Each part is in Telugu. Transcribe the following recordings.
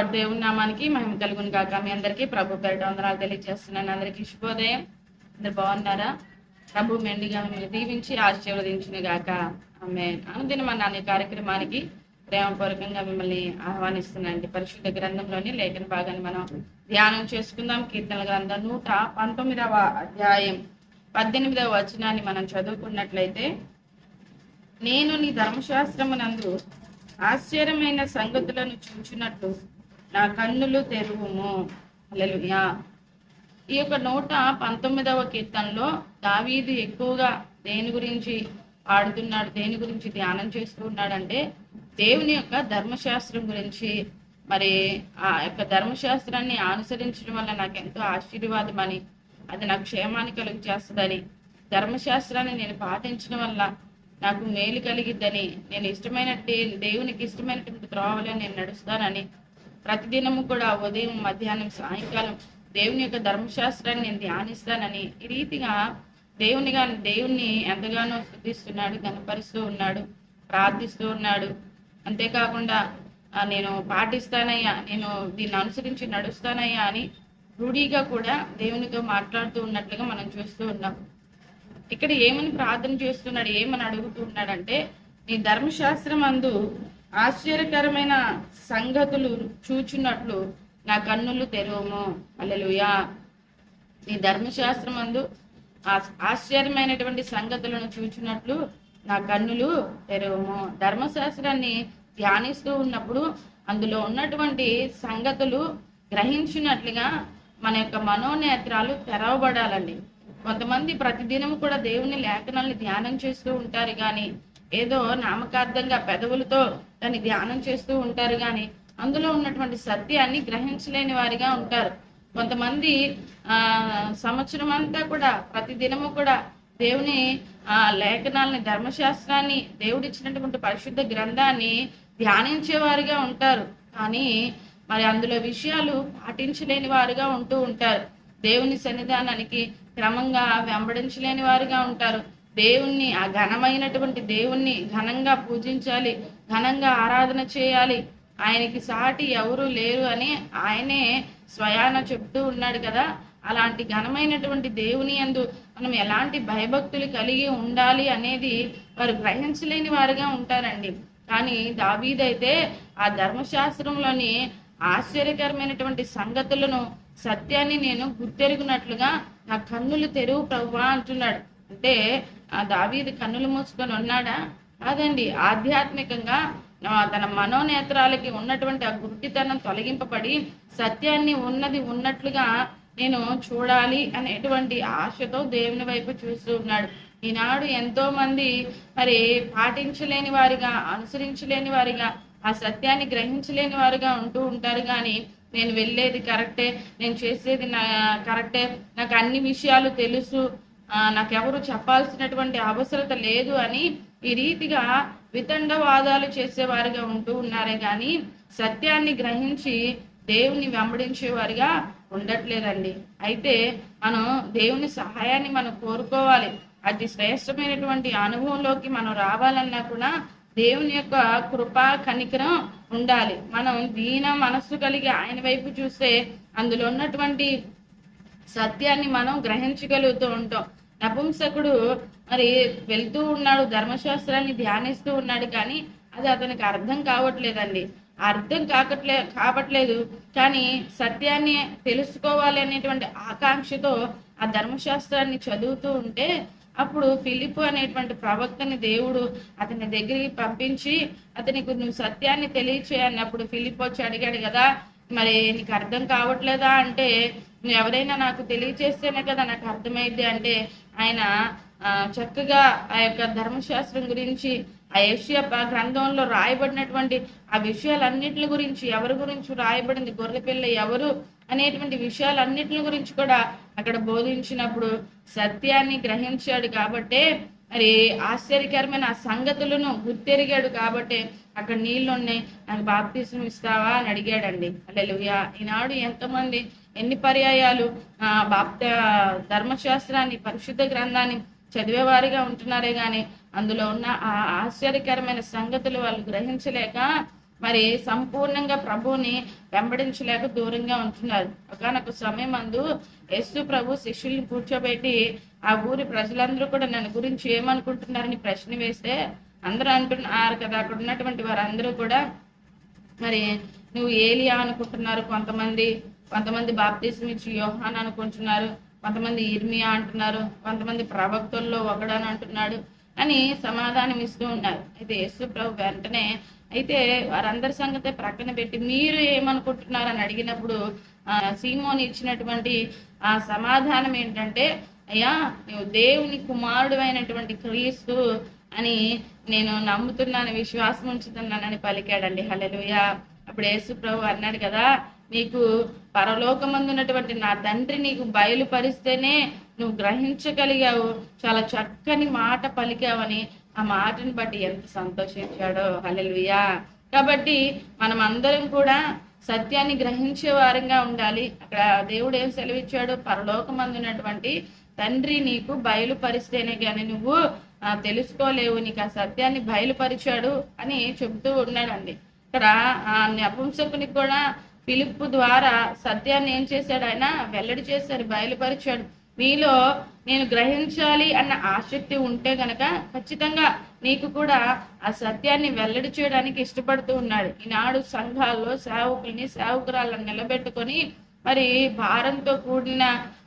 లార్డ్ దేవుని నామానికి మహిమ కలుగును కాక మీ అందరికీ ప్రభు పేరిట వందనాలు తెలియజేస్తున్నాను అందరికీ శుభోదయం. అందరు బాగున్నారా? ప్రభు మెండిగా మిమ్మల్ని దీవించి ఆశీర్వదించిన గాక. ఆమె అనుదిన మన అనే కార్యక్రమానికి ప్రేమపూర్వకంగా మిమ్మల్ని ఆహ్వానిస్తున్నాండి పరిశుద్ధ గ్రంథంలోని లేఖన భాగాన్ని మనం ధ్యానం చేసుకుందాం. కీర్తన గ్రంథం నూట పంతొమ్మిదవ అధ్యాయం పద్దెనిమిదవ వచనాన్ని మనం చదువుకున్నట్లయితే నేను నీ ధర్మశాస్త్రమునందు ఆశ్చర్యమైన సంగతులను చూచినట్లు నా కన్నులు తెరువుము. హల్లెలూయా. ఈ యొక్క నూట పంతొమ్మిదవ కీర్తనలో దావీదు ఎక్కువగా దేని గురించి పాడుతున్నాడు దేని గురించి ధ్యానం చేస్తూ ఉన్నాడంటే దేవుని యొక్క ధర్మశాస్త్రం గురించి. మరి ఆ యొక్క ధర్మశాస్త్రాన్ని అనుసరించడం వల్ల నాకు ఎంతో ఆశీర్వాదమని అది నాకు క్షేమాన్ని కలుగు చేస్తుందని ధర్మశాస్త్రాన్ని నేను పాటించడం వల్ల నాకు మేలు కలిగిద్దని నేను ఇష్టమైన దేవునికి ఇష్టమైనటువంటి త్రోవలో నేను నడుస్తానని ప్రతిదినము కూడా ఉదయం మధ్యాహ్నం సాయంకాలం దేవుని యొక్క ధర్మశాస్త్రాన్ని నేను ధ్యానిస్తానని ఈ రీతిగా దేవునిగా దేవుణ్ణి ఎంతగానో స్థుతిస్తున్నాడు గనపరుస్తూ ఉన్నాడు ప్రార్థిస్తూ ఉన్నాడు. అంతేకాకుండా నేను పాటిస్తానయ్యా నేను దీన్ని అనుసరించి నడుస్తానయ్యా అని రూఢీగా కూడా దేవునితో మాట్లాడుతూ ఉన్నట్లుగా మనం చూస్తూ ఉన్నాం. ఇక్కడ ఏమని ప్రార్థన చేస్తున్నాడు ఏమని అడుగుతున్నాడంటే నీ ధర్మశాస్త్రం అందు ఆశ్చర్యకరమైన సంగతులు చూచున్నట్లు నా కన్నులు తెరవము. అల్లెలుయా నీ ధర్మశాస్త్రం అందు ఆశ్చర్యమైనటువంటి సంగతులను చూచినట్లు నా కన్నులు తెరవము. ధర్మశాస్త్రాన్ని ధ్యానిస్తూ ఉన్నప్పుడు అందులో ఉన్నటువంటి సంగతులు గ్రహించినట్లుగా మన యొక్క మనోనేత్రాలు తెరవబడాలండి. కొంతమంది ప్రతిదినం కూడా దేవుని లేఖనాలను ధ్యానం చేస్తూ ఉంటారు కానీ ఏదో నామకార్థంగా పెదవులతో దాన్ని ధ్యానం చేస్తూ ఉంటారు కానీ అందులో ఉన్నటువంటి సత్యాన్ని గ్రహించలేని వారిగా ఉంటారు. కొంతమంది ఆ సంవత్సరం అంతా కూడా ప్రతి దినము కూడా దేవుని ఆ లేఖనాలని ధర్మశాస్త్రాన్ని దేవుడిచ్చినటువంటి పరిశుద్ధ గ్రంథాన్ని ధ్యానించేవారుగా ఉంటారు. కానీ మరి అందులో విషయాలు పాటించలేని వారుగా ఉంటూ ఉంటారు. దేవుని సన్నిధానానికి క్రమంగా వెంబడించలేని వారుగా ఉంటారు. దేవుణ్ణి ఆ ఘనమైనటువంటి దేవుణ్ణి ఘనంగా పూజించాలి ఘనంగా ఆరాధన చేయాలి. ఆయనకి సాటి ఎవరు లేరు అని ఆయనే స్వయాన చెప్తూ ఉన్నాడు కదా. అలాంటి ఘనమైనటువంటి దేవుని యందు మనం ఎలాంటి భయభక్తులు కలిగి ఉండాలి అనేది వారు గ్రహించలేని వారుగా ఉంటారండి. కానీ దావీదైతే ఆ ధర్మశాస్త్రంలోని ఆశ్చర్యకరమైనటువంటి సంగతులను సత్యాన్ని నేను గుర్తెరుగునట్లుగా నా కన్నులు తెరువు ప్రభువా అంటున్నాడు. అంటే ఆ దావీది కన్నులు మూసుకొని ఉన్నాడా? కాదండి ఆధ్యాత్మికంగా తన మనోనేత్రాలకి ఉన్నటువంటి ఆ గుడ్డితనం తొలగింపబడి సత్యాన్ని ఉన్నది ఉన్నట్లుగా నేను చూడాలి అనేటువంటి ఆశతో దేవుని వైపు చూస్తూ ఉన్నాడు. ఈనాడు ఎంతో మంది మరి పాటించలేని వారిగా అనుసరించలేని వారిగా ఆ సత్యాన్ని గ్రహించలేని వారుగా ఉంటూ ఉంటారు. కానీ నేను వెళ్ళేది కరెక్టే నేను చేసేది నా కరెక్టే నాకు అన్ని విషయాలు తెలుసు నాకెవరు చెప్పాల్సినటువంటి అవసరత లేదు అని ఈ రీతిగా వితండవాదాలు చేసేవారుగా ఉంటూ ఉన్నారే కానీ సత్యాన్ని గ్రహించి దేవుని వెంబడించేవారుగా ఉండట్లేదండి. అయితే మనం దేవుని సహాయాన్ని మనం కోరుకోవాలి. అతి శ్రేష్టమైనటువంటి అనుభవంలోకి మనం రావాలన్నా కూడా దేవుని యొక్క కృప కనికరం ఉండాలి. మనం దీన మనస్సు కలిగి ఆయన వైపు చూస్తే అందులో ఉన్నటువంటి సత్యాన్ని మనం గ్రహించగలుగుతూ ఉంటాం. నపుంసకుడు మరి వెళ్తూ ఉన్నాడు ధర్మశాస్త్రాన్ని ధ్యానిస్తూ ఉన్నాడు కానీ అది అతనికి అర్థం కావట్లేదండి. అర్థం కాకట్లే కావట్లేదు. కానీ సత్యాన్ని తెలుసుకోవాలి అనేటువంటి ఆకాంక్షతో ఆ ధర్మశాస్త్రాన్ని చదువుతూ ఉంటే అప్పుడు ఫిలిప్ అనేటువంటి ప్రవక్తని దేవుడు అతని దగ్గరికి పంపించి అతనికి నువ్వు సత్యాన్ని తెలియచేయన్నప్పుడు ఫిలిప్ వచ్చి అడిగాడు కదా మరి నీకు అర్థం కావట్లేదా అంటే నువ్వు ఎవరైనా నాకు తెలియచేస్తేనే కదా నాకు అర్థమైంది అంటే ఆయన ఆ, చక్కగా ఆ యొక్క ధర్మశాస్త్రం గురించి ఆ ఏషియా గ్రంథంలో రాయబడినటువంటి ఆ విషయాలన్నింటి గురించి ఎవరి గురించి రాయబడింది గొర్రెపిల్ల ఎవరు అనేటువంటి విషయాలన్నింటి గురించి కూడా అక్కడ బోధించినప్పుడు సత్యాన్ని గ్రహించాడు కాబట్టే మరి ఆశ్చర్యకరమైన ఆ సంగతులను గుర్తెరిగాడు కాబట్టి అక్కడ నీళ్ళు ఉన్నాయి. నాకు బాప్తీసం ఇస్తావా అని అడిగాడండి. అల్లెలుయా ఈనాడు ఎంతమంది ఎన్ని పర్యాయాలు ఆ బాప్త ధర్మశాస్త్రాన్ని పరిశుద్ధ గ్రంథాన్ని చదివేవారిగా ఉంటున్నారే గాని అందులో ఉన్న ఆ ఆశ్చర్యకరమైన సంగతులు వాళ్ళు గ్రహించలేక మరి సంపూర్ణంగా ప్రభువుని వెంబడించలేక దూరంగా ఉంటున్నారు. ఒకనొక సమయం అందు యస్సు ప్రభు శిష్యుల్ని కూర్చోబెట్టి ఆ ఊరి ప్రజలందరూ కూడా నన్ను గురించి ఏమనుకుంటున్నారని ప్రశ్న వేస్తే అందరూ అంటున్నారు కదా అక్కడ ఉన్నటువంటి వారందరూ కూడా మరి నువ్వు ఏలియా అనుకుంటున్నారు కొంతమంది కొంతమంది బాప్తీసం ఇచ్చి యోహాన్ అనుకుంటున్నారు కొంతమంది ఇర్మియా అంటున్నారు కొంతమంది ప్రవక్తల్లో ఒకడని అంటున్నాడు అని సమాధానం ఇస్తూ ఉన్నారు. అయితే యేసు ప్రభు వెంటనే అయితే వారందరి సంగతే ప్రక్కన పెట్టి మీరు ఏమనుకుంటున్నారు అని అడిగినప్పుడు ఆ సీమోని ఇచ్చినటువంటి ఆ సమాధానం ఏంటంటే అయ్యా నువ్వు దేవుని కుమారుడు అయినటువంటి క్రీస్తు అని నేను నమ్ముతున్నాను విశ్వాసం ఉంచుతున్నానని పలికాడండి. హలెలుయ అప్పుడు యేసు ప్రభు అన్నాడు కదా నీకు పరలోకమందున్నటువంటి నా తండ్రి నీకు బయలుపరిస్తేనే నువ్వు గ్రహించగలిగావు. చాలా చక్కని మాట పలికావని ఆ మాటని బట్టి ఎంత సంతోషించాడో. హల్లెలూయా. కాబట్టి మనం అందరం కూడా సత్యాన్ని గ్రహించే వారంగా ఉండాలి. అక్కడ దేవుడు ఏం సెలవిచ్చాడు? పరలోకమందున్నటువంటి తండ్రి నీకు బయలుపరిస్తేనే కానీ నువ్వు తెలుసుకోలేవు నీకు ఆ సత్యాన్ని బయలుపరిచాడు అని చెబుతూ ఉన్నాడండి. ఇక్కడ ఆ నపుంసకునికి కూడా పిలుపు ద్వారా సత్యాన్ని ఏం చేశాడు ఆయన? వెల్లడి చేశాడు బయలుపరిచాడు. మీలో నేను గ్రహించాలి అన్న ఆసక్తి ఉంటే గనక ఖచ్చితంగా నీకు కూడా ఆ సత్యాన్ని వెల్లడి చేయడానికి ఇష్టపడుతూ ఉన్నాడు. ఈనాడు సంఘాల్లో సేవకుల్ని సేవకురాలను నిలబెట్టుకొని మరి భారంతో కూడిన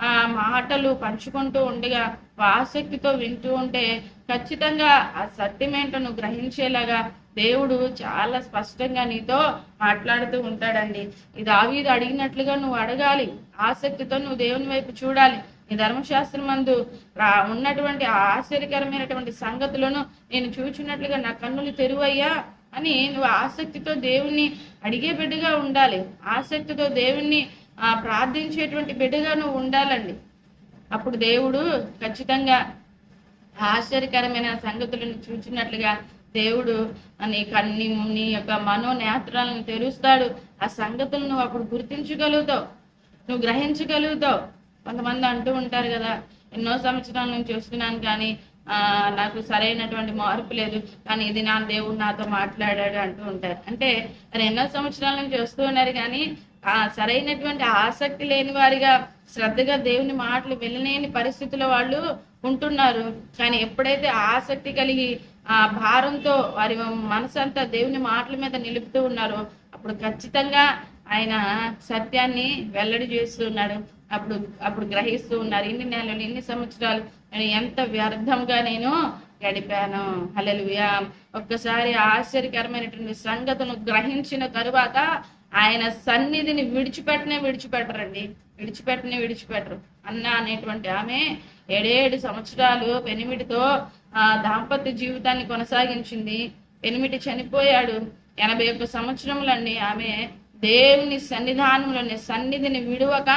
ఆ మాటలు పంచుకుంటూ ఉండగా ఆసక్తితో వింటూ ఉంటే ఖచ్చితంగా ఆ సత్యమేంటో గ్రహించేలాగా దేవుడు చాలా స్పష్టంగా నీతో మాట్లాడుతూ ఉంటాడండి. ఇది ఆవిధ అడిగినట్లుగా నువ్వు అడగాలి. ఆసక్తితో నువ్వు దేవుని వైపు చూడాలి. ఈ ధర్మశాస్త్రం మందు రా ఉన్నటువంటి ఆశ్చర్యకరమైనటువంటి సంగతులను నేను చూచినట్లుగా నా కన్నులు తెరువయ్యా అని నువ్వు ఆసక్తితో దేవుణ్ణి అడిగే బిడ్డగా ఉండాలి. ఆసక్తితో దేవుణ్ణి ఆ, ప్రార్థించేటువంటి బిడ్డగా నువ్వు ఉండాలండి. అప్పుడు దేవుడు ఖచ్చితంగా ఆశ్చర్యకరమైన సంగతులను చూచినట్లుగా దేవుడు నీ కన్ని నీ యొక్క మనోనేత్రాలను తెరుస్తాడు. ఆ సంగతులను నువ్వు అప్పుడు గుర్తించగలుగుతావు. నువ్వు గ్రహించగలుగుతావు. కొంతమంది అంటూ ఉంటారు కదా ఎన్నో సంవత్సరాల నుంచి వస్తున్నాను కానీ ఆ నాకు సరైనటువంటి మార్పు లేదు. కానీ ఇది నా దేవుడు నాతో మాట్లాడాడు అంటూ ఉంటారు. అంటే ఎన్నో సంవత్సరాల నుంచి వస్తూ ఉన్నారు కానీ ఆ ఆ సరైనటువంటి ఆసక్తి లేని వారిగా శ్రద్ధగా దేవుని మాటలు వినలేని పరిస్థితుల్లో వాళ్ళు ఉంటున్నారు. కానీ ఎప్పుడైతే ఆసక్తి కలిగి ఆ భారంతో వారి మనసంతా దేవుని మాటల మీద నిలుపుతూ ఉన్నారో అప్పుడు ఖచ్చితంగా ఆయన సత్యాన్ని వెల్లడి చేస్తున్నాడు అప్పుడు అప్పుడు గ్రహిస్తూ ఉన్నారు. ఇన్ని నెలలు ఇన్ని సంవత్సరాలు నేను ఎంత వ్యర్థంగా నేను గడిపాను. హల్లెలూయా. ఒక్కసారి ఆశ్చర్యకరమైనటువంటి సంగతులను గ్రహించిన తరువాత ఆయన సన్నిధిని విడిచిపెట్టనే విడిచిపెట్టరండి. విడిచిపెట్టనే విడిచిపెట్టరు. అన్న అనేటువంటి ఆమె ఏడేడు సంవత్సరాలు పెనిమిటితో ఆ దాంపత్య జీవితాన్ని కొనసాగించింది. పెనిమిటి చనిపోయాడు. ఎనభై ఒక్క సంవత్సరములండి ఆమె దేవుని సన్నిధానంలోని సన్నిధిని విడువక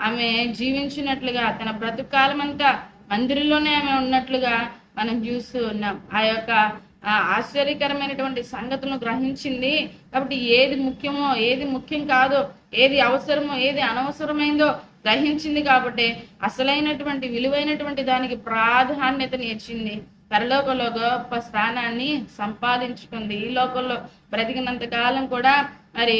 ఆమె జీవించినట్లుగా తన బ్రతుకాలమంతా మందిరంలోనే ఆమె ఉన్నట్లుగా మనం చూస్తూ ఉన్నాం. ఆ యొక్క ఆశ్చర్యకరమైనటువంటి సంగతులను గ్రహించింది. కాబట్టి ఏది ముఖ్యమో ఏది ముఖ్యం కాదో ఏది అవసరమో ఏది అనవసరమైందో గ్రహించింది కాబట్టి అసలైనటువంటి విలువైనటువంటి దానికి ప్రాధాన్యతని ఇచ్చింది పరలోకంలో గొప్ప స్థానాన్ని సంపాదించుకుంది. ఈ లోకంలో బ్రతికినంత కాలం కూడా మరి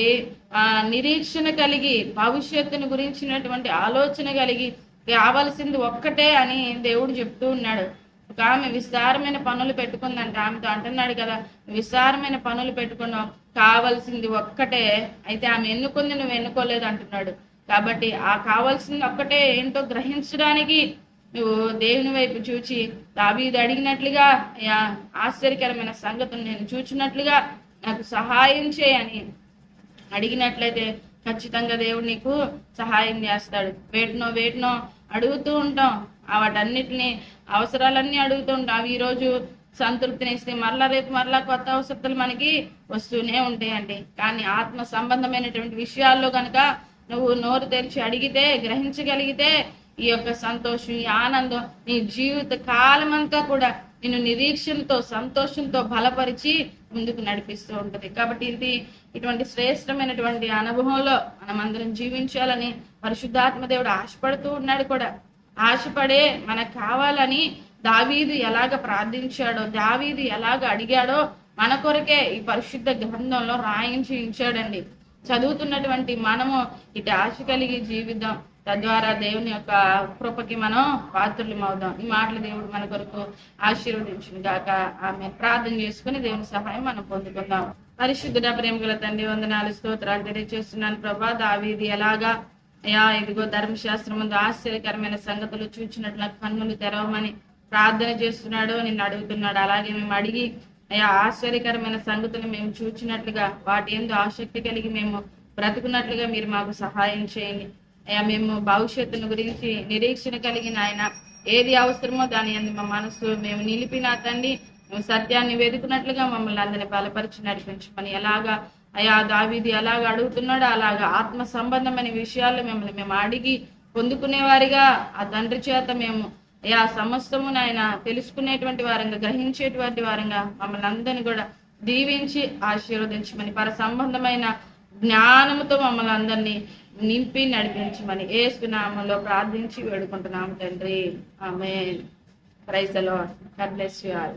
ఆ నిరీక్షణ కలిగి భవిష్యత్తును గురించినటువంటి ఆలోచన కలిగి కావలసింది ఒక్కటే అని దేవుడు చెప్తూ ఉన్నాడు. ఒక ఆమె విస్తారమైన పనులు పెట్టుకుందంట. ఆమెతో అంటున్నాడు కదా విస్తారమైన పనులు పెట్టుకున్నావు. కావాల్సింది ఒక్కటే. అయితే ఆమె ఎన్నుకుంది నువ్వు ఎన్నుకోలేదు అంటున్నాడు. కాబట్టి ఆ కావాల్సింది ఒక్కటే ఏంటో గ్రహించడానికి నువ్వు దేవుని వైపు చూచి దాబీది అడిగినట్లుగా అయ్యా ఆశ్చర్యకరమైన సంగతులు నేను చూచినట్లుగా నాకు సహాయం చేయని అడిగినట్లయితే ఖచ్చితంగా దేవుడు నీకు సహాయం చేస్తాడు. వేటినో వేటినో అడుగుతూ ఉంటాం. వాటన్నిటిని అవసరాలన్నీ అడుగుతుంటా. అవి ఈరోజు సంతృప్తినిస్తే మరలా రేపు మరలా కొత్త అవసరతలు మనకి వస్తూనే ఉంటాయండి. కానీ ఆత్మ సంబంధమైనటువంటి విషయాల్లో కనుక నువ్వు నోరు తెరిచి అడిగితే గ్రహించగలిగితే ఈ యొక్క సంతోషం ఈ ఆనందం నీ జీవిత కాలమంతా కూడా నిన్ను నిరీక్షణతో సంతోషంతో బలపరిచి ముందుకు నడిపిస్తూ ఉంటది. కాబట్టి ఇది ఇటువంటి శ్రేష్టమైనటువంటి అనుభవంలో మనం అందరం జీవించాలని పరిశుద్ధాత్మ దేవుడు ఆశపడుతూ ఉన్నాడు కూడా. ఆశపడే మనకు కావాలని దావీదు ఎలాగ ప్రార్థించాడో దావీదు ఎలాగ అడిగాడో మన కొరకే ఈ పరిశుద్ధ గ్రంథంలో రాయించి ఉంచాడండి. చదువుతున్నటువంటి మనము ఇటు ఆశ కలిగి జీవిద్దాం తద్వారా దేవుని యొక్క కృపకి మనం పాత్రలు అవుదాం ఈ మాటలు దేవుడు మన కొరకు ఆశీర్వదించిన గాక. ఆమె ప్రార్థన చేసుకుని దేవుని సహాయం మనం పొందుకుందాం. పరిశుద్ధుడ ప్రేమ గల తండ్రి వందనాలు స్తోత్రాలు తెలియజేస్తున్నాను. ప్రభా దావీది ఎలాగా అయ్యా ఇదిగో ధర్మశాస్త్రం ముందు ఆశ్చర్యకరమైన సంగతులు చూచినట్లు కన్నులు తెరవమని ప్రార్థన చేస్తున్నాడు నిన్ను అడుగుతున్నాడు. అలాగే మేము అడిగి అయ్యా ఆశ్చర్యకరమైన సంగతులు మేము చూచినట్లుగా వాటి ఏందో ఆసక్తి కలిగి మేము బ్రతుకున్నట్లుగా మీరు మాకు సహాయం చేయండి. అయ్యా మేము భవిష్యత్తును గురించి నిరీక్షణ కలిగిన ఆయన. ఏది అవసరమో దాని అందు మా మనసు మేము నిలిపిన తండ్రి. సత్యాన్ని వెతుకున్నట్లుగా మమ్మల్ని అందరిని బలపరిచి నడిపించమని ఎలాగా అయ్యా దావీది ఎలాగ అడుగుతున్నాడో అలాగా ఆత్మ సంబంధమైన విషయాలు మిమ్మల్ని మేము అడిగి పొందుకునేవారిగా ఆ తండ్రి చేత మేము అయ్యా సమస్తము నాయన తెలుసుకునేటువంటి వారంగా గ్రహించేటువంటి వారంగా మమ్మల్ని అందరిని కూడా దీవించి ఆశీర్వదించమని పర సంబంధమైన జ్ఞానముతో మమ్మల్ని అందరినీ నింపి నడిపించమని ఏ సునామంలో ప్రార్థించి వేడుకుంటున్నాము తండ్రి. ఆమె ప్రైజ్లో గాడ్ బ్లెస్ యూ ఆల్.